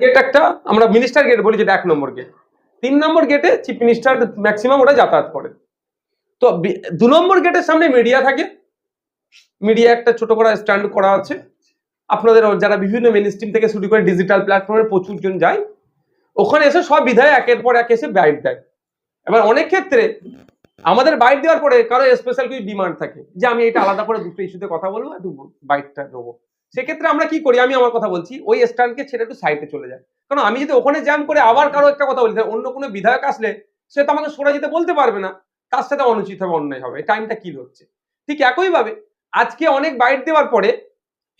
Gate একটা, আমরা minister gate বলি যেটা এক নম্বর গেট তিন নম্বর গেটে চিফ মিনিস্টার ম্যাক্সিমাম ওরা যাতায়াত করে। তো দু নম্বর গেটের সামনে মিডিয়া থাকে। মিডিয়া একটা ছোট করে স্ট্যান্ড করা আছে। আপনাদের যারা বিভিন্ন মেন স্ট্রিম থেকে শুরু করে ডিজিটাল প্ল্যাটফর্মে প্রচুর জন যায়। ওখানে এসে সব বিধায় একের পর এক এসে বাইট দেয়। এবার অনেক ক্ষেত্রে আমাদের বাইট দেওয়ার পরে কারও স্পেশাল কিছু ডিমান্ড থাকে। যে আমি এটা আলাদা করে দুটো ইস্যুতে কথা বলব একটু বাইটটা দেবো। সেক্ষেত্রে আমরা কি করি? আমি আমার কথা বলছি, ওই স্ট্যান্ডকে ছেড়ে একটু সাইডে চলে যায় কারণ আমি যদি ওখানে জ্যাম করে আবার কারও একটা কথা বলি অন্য কোনো বিধায়ক আসলে সে তো আমাকে সরে যেতে বলতে পারবে না। তার সাথে অনুচিত হবে, অন্যায় হবে। টাইমটা কি হচ্ছে? ঠিক একইভাবে আজকে অনেক বাইট দেওয়ার পরে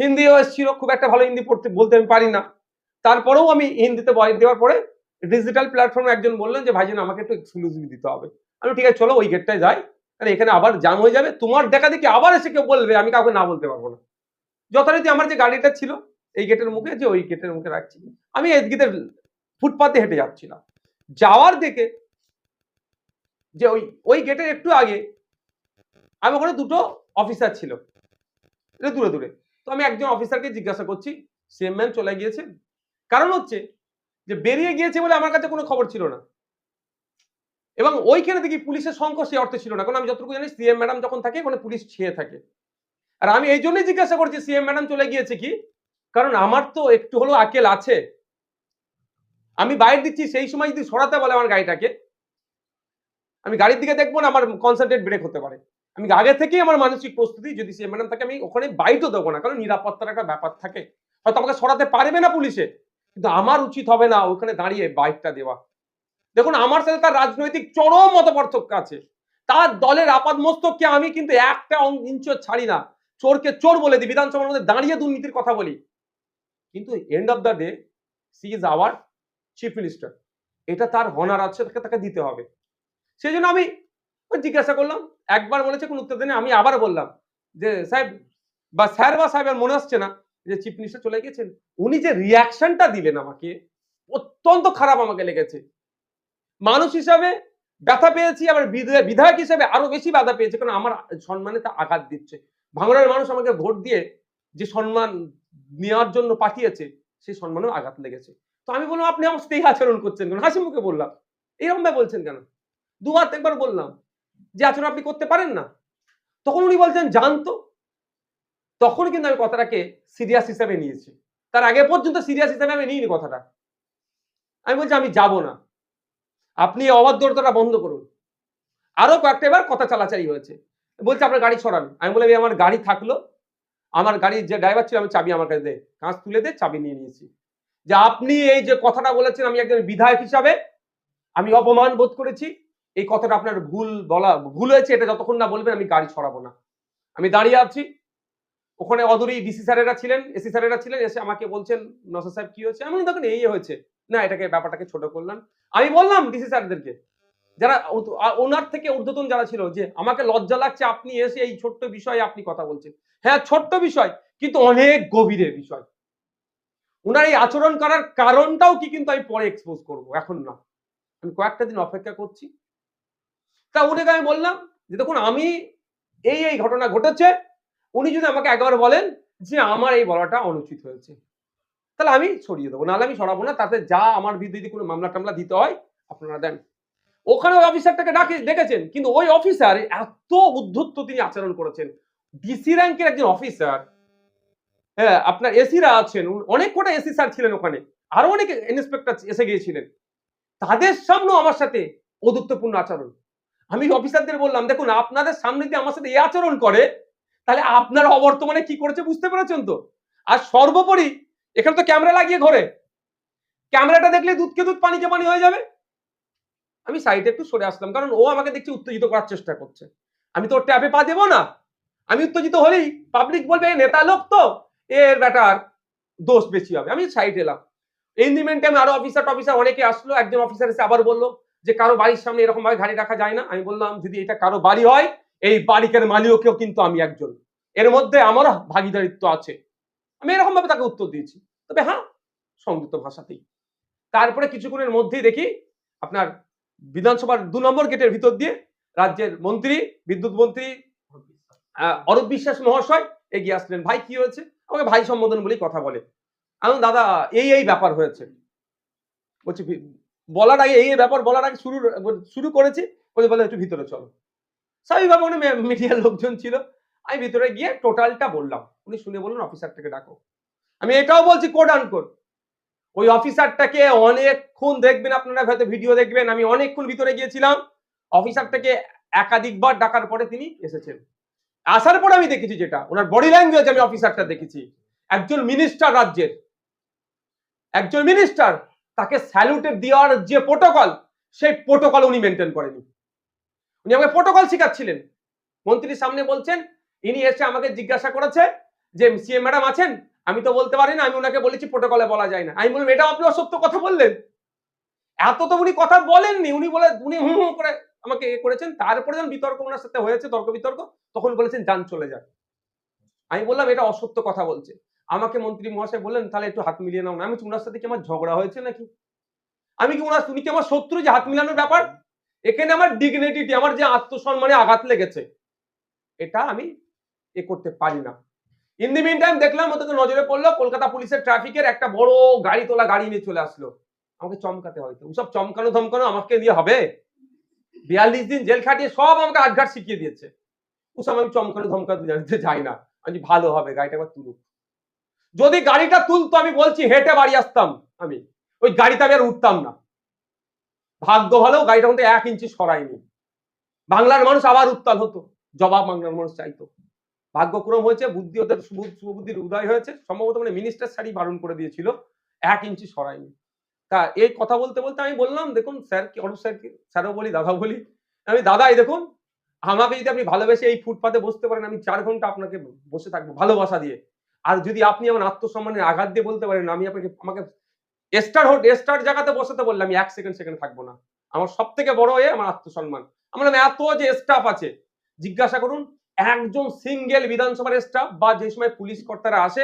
হিন্দিও এসেছিল, খুব একটা ভালো হিন্দি পড়তে, বলতে আমি পারি না। তারপরেও আমি হিন্দিতে বাইট দেওয়ার পরে ডিজিটাল প্ল্যাটফর্মে একজন বললেন যে, ভাইজান, আমাকে একটু এক্সক্লুসিভ দিতে হবে। আমি ঠিক আছে, চলো ওই গেটটায় যাই। তাহলে এখানে আবার জাম হয়ে যাবে। তোমার দেখা দেখি আবার এসে কেউ বলবে, আমি কাউকে না বলতে পারব না। যথারীতি আমার যে গাড়িটা ছিল, এই গেটের মুখে যে ওই গেটের মুখে রাখছি। আমি এদিকে ফুটপাতে হেঁটে যাচ্ছিলাম যাওয়ার দিকে যে ওই ওই গেটের একটু আগে আমি ওখানে দুটো অফিসার ছিল। দূরে দূরে। তো আমি একজন অফিসারকে জিজ্ঞাসা করছি সিএম ম্যাম চলে গিয়েছেন কারণ হচ্ছে যে বেরিয়ে গিয়েছে বলে আমার কাছে কোনো খবর ছিল না। এবং ওইখানে দেখি পুলিশের সংখ্যা সে অর্থে ছিল না। কারণ আমি যতটুকু জানি সিএম ম্যাডাম যখন থাকে, ওখানে পুলিশ ছেয়ে থাকে। আর আমি এই জন্যই জিজ্ঞাসা করছি সিএম ম্যাডাম চলে গিয়েছে কি? কারণ আমার তো একটু হলেও আকেল আছে। আমি বাইরে দিচ্ছি, সেই সময় যদি সরাতে বলে আমার গাড়িটাকে, আমি গাড়ির দিকে দেখব না, আমার কনসেন্ট্রেট ব্রেক হতে পারে। আমি আগে থেকেই আমার মানসিক প্রস্তুতি, যদি সিএম ম্যাডাম থাকে, আমি ওখানে বাইটও দেবো না, কারণ নিরাপত্তার একটা ব্যাপার থাকে। হয়তো আমাকে সরাতে পারবে না পুলিশে, কিন্তু আমার উচিত হবে না ওখানে দাঁড়িয়ে বাইকটা দেওয়া। দেখুন, আমার সাথে তার রাজনৈতিক চরম মত পার্থক্য আছে। তার দলের আপাদ মস্তককে আমি কিন্তু একটা ইঞ্চও ছাড়ি না। চোরকে চোর বলে দিই, বিধানসভার মধ্যে দাঁড়িয়ে দুর্নীতির কথা বলি। কিন্তু end of the day she is our chief minister এটা তার হনার আছে, তাকে তাকে দিতে হবে। সেই জন্য আমি জিজ্ঞাসা করলাম, একবার বলেছে, কোন উত্তর দেনে আমি আবার বললাম যে, সাহেব, বা স্যার বা সাহেব আর মনে আসছে না যে চিফ মিনিস্টার চলে গেছেন উনি যে রিয়াকশনটা দিলেন আমাকে, অত্যন্ত খারাপ আমাকে লেগেছে। মানুষ হিসাবে ব্যথা পেয়েছি, আবার বিধা- বিধায়ক হিসেবে আরও বেশি বাধা পেয়েছে, কারণ আমার সম্মানে তা আঘাত দিচ্ছে। ভাঙড়ের মানুষ আমাকে ভোট দিয়ে যে সম্মান নেওয়ার জন্য পাঠিয়েছে, সেই সম্মানেও আঘাত লেগেছে। তো আমি বললাম, আপনি আমার সাথে আচরণ করছেন কেন? হাসি মুখে বললাম এরকম ভাবে বলছেন কেন? দুবার একবার বললাম যে, আচরণ আপনি করতে পারেন না? তখন উনি বলছেন জানতো তখন কিন্তু আমি কথাটাকে সিরিয়াস হিসাবে নিয়েছি। তার আগে পর্যন্ত সিরিয়াস হিসাবে আমি নিইনি কথাটা। আমি বলছি, আমি যাব না। আপনি এই অবাধ্যতা বন্ধ করুন। আরও কয়েকটা এবার কথা চালাচালি হয়েছে। বলছে, আপনার গাড়ি সরান। আমি বললাম, "এই আমার গাড়ি থাকল। আমার গাড়ির যে ড্রাইভার ছিল, আমি চাবি আমার কাছে দে, কাঁচ তুলে দে, চাবি নিয়ে নিয়েছি। যে আপনি এই যে কথাটা বলেছেন, আমি একজন বিধায়ক হিসাবে আমি অপমান বোধ করেছি। এই কথাটা আপনার ভুল বলা, ভুল হয়েছে, এটা যতক্ষণ না বলবেন, আমি গাড়ি সরাবো না। আমি দাঁড়িয়ে আছি। ওখানে অদূরেই ডিসি স্যারেরা ছিলেন এসি স্যারেরা ছিলেন, এসে আমাকে বলছেন নসর সাহেব, কি হয়েছে? আমি দেখুন এই হয়েছে। না, এটাকে, ব্যাপারটাকে ছোট করলাম। আমি বললাম ডিসি স্যারদেরকে যারা ওনার থেকে ঊর্ধ্বতন যারা ছিল যে, আমাকে লজ্জা লাগছে, আপনি এসে এই ছোট্ট বিষয়ে আপনি কথা বলছেন। হ্যাঁ ছোট্ট বিষয়, কিন্তু অনেক গভীরের বিষয়। ওনার এই আচরণ করার কারণটাও কি কিন্তু আমি পরে এক্সপোজ করব, এখন না। আমি কয়েকটা দিন অপেক্ষা করছি। তা উনিকে আমি বললাম যে, দেখুন, আমি এই এই ঘটনা ঘটেছে। উনি যদি আমাকে একবার বলেন যে, আমার এই বলাটা অনুচিত হয়েছে। তাহলে আমি সরিয়ে দেবো। নাহলে আমি সরাবো না। তাতে যা আমার বিরুদ্ধে কোনো মামলা টামলা দিতে হয়, আপনারা দেন। ওখানে ওই অফিসারটাকে ডাকে ডেকেছেন কিন্তু ওই অফিসার এত উদ্ধত্ত তিনি আচরণ করেছেন। ডিসি র্যাঙ্কের একজন অফিসার হ্যাঁ আপনার এসিরা আছেন অনেক কটা এসি স্যার ছিলেন ওখানে। আরও অনেক ইন্সপেক্টর এসে গিয়েছিলেন। তাদের সামনেও আমার সাথে অদুত্বপূর্ণ আচরণ। আমি অফিসারদের বললাম, দেখুন, আপনাদের সামনে যদি আমার সাথে এই আচরণ করে, তাহলে আপনারা অবর্তমানে কি করেছে বুঝতে পেরেছেন তো? আর সর্বোপরি, এখানে তো ক্যামেরা লাগিয়ে ঘরে। ক্যামেরাটা দেখলে দুধকে দুধ পানিকে পানি হয়ে যাবে। আমি সাইডে একটু সরে আসলাম, কারণ ও আমাকে দেখছি উত্তেজিত করার চেষ্টা করছে। আমি তো ওর ট্যাপে পা দেবো না। আমি উত্তেজিত হলেই পাবলিক বলবে নেতা লোক তো এর ব্যাটার, দোষ বেশি হবে। আমি সাইড এলাম। এই আমি আরও অফিসার টফিসার অনেকে আসলো, একজন অফিসার এসে আবার বলল যে, কারও বাড়ির সামনে এরকম ভাবে গাড়ি রাখা যায় না? আমি বললাম যদি এটা কারও বাড়ি হয়, এই বাড়িকের মালিককেও কিন্তু আমি একজন। এর মধ্যে আমারও ভাগিদারিত্ব আছে। আমি এরকম ভাবে তাকে উত্তর দিয়েছি। তবে হ্যাঁ সংযুক্ত ভাষাতেই। তারপরে কিছুক্ষণের মধ্যেই দেখি আপনার বিধানসভার দু নম্বর গেটের ভিতর দিয়ে রাজ্যের মন্ত্রী, বিদ্যুৎ মন্ত্রী অরূপ বিশ্বাস মহাশয় এগিয়ে আসলেন। ভাই, কি হয়েছে? আমাকে ভাই সম্বোধন বলেই কথা বলে। আমি দাদা, এই এই ব্যাপার হয়েছে। বলছি বলার আগে, এই ব্যাপার বলার আগে শুরু শুরু করেছি। বলে বলে একটু ভিতরে চলো। স্বাভাবিকভাবে উনি মিডিয়ার লোকজন ছিল। আমি ভিতরে গিয়ে টোটালটা বললাম। উনি শুনে বললেন, অফিসারটাকে ডাকো। আমি এটাও বলছি, কোড আন কোড ওই অফিসারটাকে অনেকক্ষণ দেখবেন আপনারা, হয়তো ভিডিও দেখবেন। আমি অনেকক্ষণ ভিতরে গিয়েছিলাম। অফিসারটাকে একাধিকবার ডাকার পরে তিনি এসেছেন। আসার পরে আমি দেখেছি যেটা, ওনার বডি ল্যাঙ্গুয়েজ আমি অফিসারটা দেখেছি। একজন মিনিস্টার রাজ্যের। একজন মিনিস্টার তাকে স্যালুটের দেওয়ার যে প্রোটোকল সেই প্রোটোকল উনি মেনটেন করেনি। উনি আমাকে প্রোটোকল শেখাচ্ছিলেন। মন্ত্রীর সামনে বলছেন, ইনি এসে আমাকে জিজ্ঞাসা করেছে যে সিএম ম্যাডাম আছেন? আমি তো বলতে পারি না, আমি ওনাকে বলেছি প্রোটোকলে বলা যায় না। আমি বললাম এটা আপনি অসত্য কথা বললেন। এত তো উনি কথা বলেননি। উনি বলে, উনি হুম হুম করে আমাকে এ করেছেন। তারপরে যখন বিতর্ক ওনার সাথে হয়েছে, তর্ক বিতর্ক, তখন বলেছেন, যান, চলে যান। আমি বললাম, এটা অসত্য কথা বলছে। আমাকে মন্ত্রী মহাশয় বললেন, তাহলে একটু হাত মিলিয়ে নাও। না আমি ওনার সাথে কি আমার ঝগড়া হয়েছে নাকি? আমি কি ওনার তুমি কি আমার শত্রু যে হাত মিলানোর ব্যাপার? এখানে আমার ডিগনিটি আমার যে আত্মসম্মানে আঘাত লেগেছে, এটা আমি এ করতে পারি না। ইন দি মিন টাইম দেখলাম নজরে পড়ল, কলকাতা পুলিশের ট্রাফিকের একটা বড় গাড়ি তোলা গাড়ি নিয়ে চলে আসলো। আমাকে চমকাতে হয়তো ওসব চমকানো ধমকানো আমাকে দিয়ে হবে? বিয়াল্লিশ দিন জেল খাটিয়ে সব আমাকে আটঘাট শিখিয়ে দিয়েছে। ওসব আমি চমকানো ধমকাতে জানতে চাই না। আমি ভালো হবে, গাড়িটা একবার তুলুক। যদি গাড়িটা তুলতো, আমি বলছি, হেঁটে বাড়ি আসতাম আমি। ওই গাড়িতে আমি আর উঠতাম না। ভাগ্য ভালো গাড়িটা মধ্যে এক ইঞ্চি সরাইনি। বাংলার মানুষ আবার উত্তাল হতো। জবাব বাংলার মানুষ চাইতো। ভাগ্যক্রম হয়েছে, বুদ্ধি ওদের সুবুদ্ধ- সুবুদ্ধির উদয় হয়েছে, সম্ভবত মানে মিনিস্টার শাড়ি বারণ করে দিয়েছিল, এক ইঞ্চি সরাইনি তা এই কথা বলতে বলতে আমি বললাম, দেখুন স্যার কি, অরূপ স্যার কি স্যারও বলি দাদা বলি। আমি, দাদা, এই দেখুন, আমাকে যদি আপনি ভালোবেসে এই ফুটপাতে বসতে পারেন, আমি চার ঘণ্টা আপনাকে বসে থাকব, ভালোবাসা দিয়ে। আর যদি আপনি আমার আত্মসম্মানের আঘাত দিয়ে বলতে পারেন, আমি আপনাকে, আমাকে স্টার হোট স্টার জায়গাতে বসাতে বললে আমি এক সেকেন্ড সেকেন্ড থাকব না। আমার সব থেকে বড় হয়ে আমার আত্মসম্মান। আমার এত যে স্টাফ আছে, জিজ্ঞাসা করুন একজন সিঙ্গেল বিধানসভার স্টাফ বা যে সময় পুলিশ কর্তারা আসে